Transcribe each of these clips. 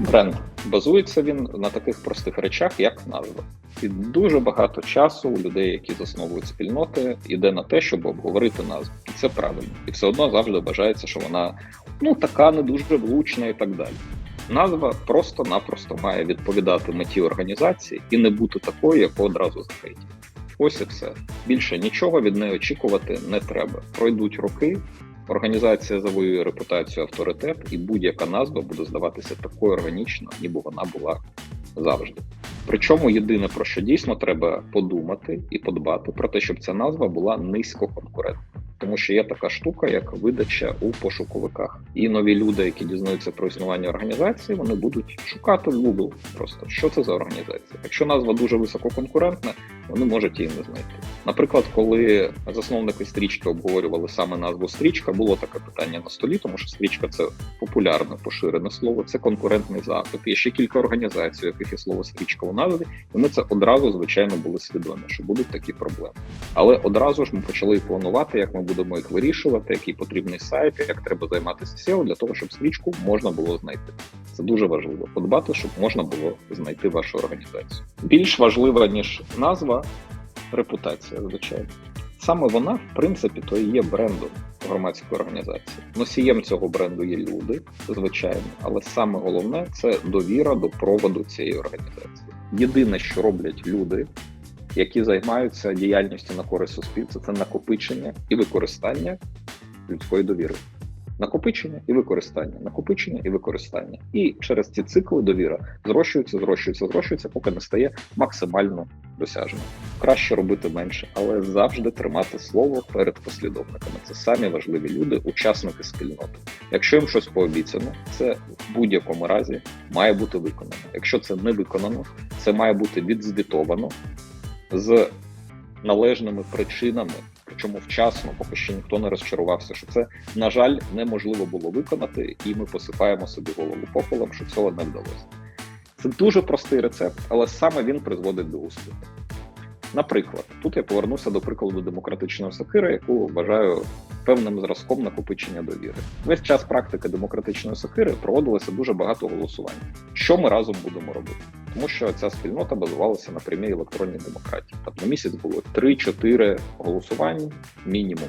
Бренд базується він на таких простих речах, як назва. І дуже багато часу у людей, які засновують спільноти, йде на те, щоб обговорити назву. І це правильно. І все одно завжди вважається, що вона ну така не дуже влучна і так далі. Назва просто-напросто має відповідати меті організації і не бути такою, яку одразу захейтять. Ось і все. Більше нічого від неї очікувати не треба. Пройдуть роки, організація завоює репутацію авторитет, і будь-яка назва буде здаватися такою органічно, ніби вона була завжди. Причому єдине про що дійсно треба подумати і подбати про те, щоб ця назва була низькоконкурентна. Тому що є така штука, як видача у пошуковиках, і нові люди, які дізнаються про існування організації, вони будуть шукати в Google просто що це за організація. Якщо назва дуже висококонкурентна, вони можуть її не знайти. Наприклад, коли засновники стрічки обговорювали саме назву стрічка, було таке питання на столі, тому що стрічка це популярне поширене слово, це конкурентний запит. Є ще кілька організацій, у яких є слово стрічка у назві. Вони це одразу звичайно були свідомі, що будуть такі проблеми. Але одразу ж ми почали планувати, як ми будемо їх вирішувати, який потрібний сайт, як треба займатися SEO для того, щоб стрічку можна було знайти. Це дуже важливо подбати, щоб можна було знайти вашу організацію. Більш важлива ніж назва, репутація, звичайно. Саме вона, в принципі, то і є брендом громадської організації. Носієм цього бренду є люди, звичайно, але саме головне це довіра до проводу цієї організації. Єдине, що роблять люди, які займаються діяльністю на користь суспільства, це накопичення і використання людської довіри. Накопичення і використання, накопичення і використання. І через ці цикли довіра зрощується, зрощується, зрощується, поки не стає максимально досяжним. Краще робити менше, але завжди тримати слово перед послідовниками. Це самі важливі люди, учасники спільноти. Якщо їм щось пообіцяно, це в будь-якому разі має бути виконано. Якщо це не виконано, це має бути відзвітовано з належними причинами. Причому вчасно, поки ще ніхто не розчарувався, що це, на жаль, неможливо було виконати, і ми посипаємо собі голову попелом, що цього не вдалося. Це дуже простий рецепт, але саме він призводить до успіху. Наприклад, тут я повернуся до прикладу демократичної сокири, яку вважаю певним зразком накопичення довіри. Весь час практики демократичної сокири проводилося дуже багато голосувань. Що ми разом будемо робити? Тому що ця спільнота базувалася на прямій електронній демократії. Тобто місяць було 3-4 голосувань мінімум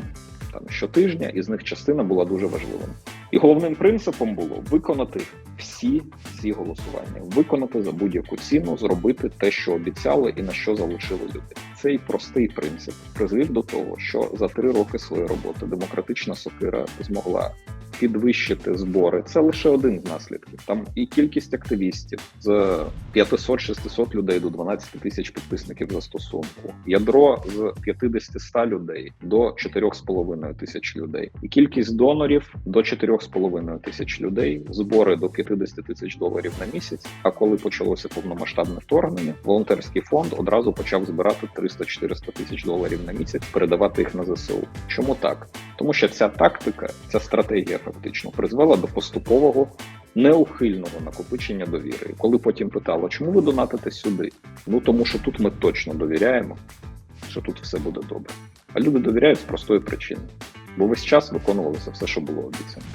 там щотижня, і з них частина була дуже важливою. І головним принципом було виконати всі ці голосування, виконати за будь-яку ціну, зробити те, що обіцяли, і на що залучили людей. Цей простий принцип призвів до того, що за три роки своєї роботи демократична сокира змогла підвищити збори. Це лише один з наслідків. Там і кількість активістів з 500-600 людей до 12 тисяч підписників застосунку, ядро з 50-100 людей до 4,5 тисяч людей, і кількість донорів до 4,5 тисяч людей, збори до 50 тисяч доларів на місяць. А коли почалося повномасштабне вторгнення, волонтерський фонд одразу почав збирати 300-400 тисяч доларів на місяць, передавати їх на ЗСУ. Чому так? Тому що ця тактика, ця стратегія фактично призвела до поступового неухильного накопичення довіри. Коли потім питало, чому ви донатите сюди? Ну тому що тут ми точно довіряємо, що тут все буде добре. А люди довіряють з простої причини, бо весь час виконувалося все, що було обіцяно.